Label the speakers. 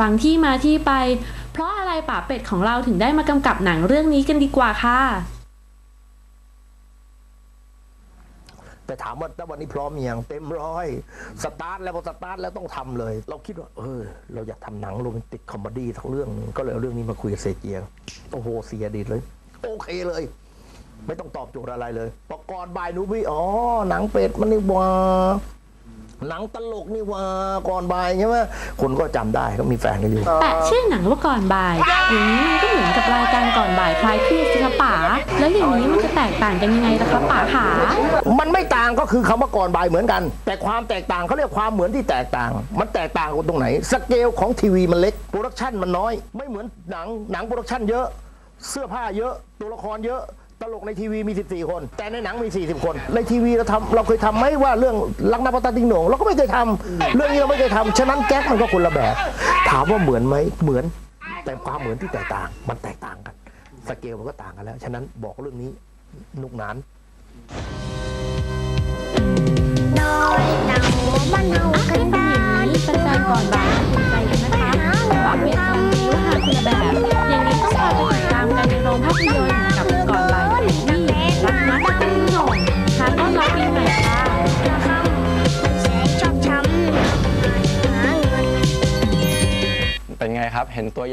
Speaker 1: ฟังที่มาที่ไป เพราะอะไรป๋าเป็ดของเราถึงได้มากำกับหนังเรื่องนี้กันดีกว่าค่ะ
Speaker 2: แต่ถามว่าถ้าวันนี้พร้อมยังเต็มร้อยสตาร์ทแล้วพอสตาร์ทแล้วต้องทำเลย เราคิดว่าเออเราอยากทำหนังโรแมนติกคอมเมดี้ทั้งเรื่องนึงก็เลยเอาเรื่องนี้มาคุยกับเซเจียโอ้โหเสียดีเลยโอเคเลย ไม่ต้องตอบโจทย์อะไรเลยพอก่อนบ่ายนูพี่อ๋อหนังเป็ดมันนี่หว่า หนังตลกนี่หว่าก่อนบ่ายใช่ไหมคนก็จำได้ก็มีแฟนกันอยู่
Speaker 1: แต่ชื่อหนังว่าก่อนบ่ายอย่างนี้มันก็เหมือนกับรายการก่อนบ่ายคลายเครียดสิคะป๋าแล้วอย่างนี้มันจะแตกต่างกันยังไงล่ะคะป๋าขา
Speaker 2: มันไม่ต่างก็คือคำว่าก่อนบ่ายเหมือนกัน แต่ความแตกต่างเขาเรียกความเหมือนที่แตกต่าง มันแตกต่างกันตรงไหน สเกลของทีวีมันเล็กโปรดักชันมันน้อย ไม่เหมือนหนังหนังโปรดักชันเยอะ เสื้อผ้าเยอะตัวละครเยอะ ตลกในทีวีมี 14 คน แต่ในหนังมี 40 คน ในทีวีเราทำเราเคยทำไหมว่าเรื่องรักนับปัตตาติงโหนงเราก็ไม่เคยทำเรื่องนี้เราไม่เคยทำฉะนั้นแก๊กมันก็คนละแบบ ถามว่าเหมือนไหมเหมือน แต่ความเหมือนที่แตกต่าง มันแตกต่างกัน สเกลมันก็ต่างกันแล้ว ฉะนั้นบอกเรื่องนี้นุกหนาน
Speaker 3: น้อยหนังมันเอา
Speaker 1: อะ
Speaker 3: กัน
Speaker 1: ได้ฟังอย่างนี้แฟนๆก่อนบ่ายภูมิใจกันนะคะป๋าเป็ดทำนิ้วหาคนละแบบอย่างนี้ต้องพาไปติดตามกันในโรงภาพยนตร์
Speaker 4: เป็นไงครับ เห็นตัว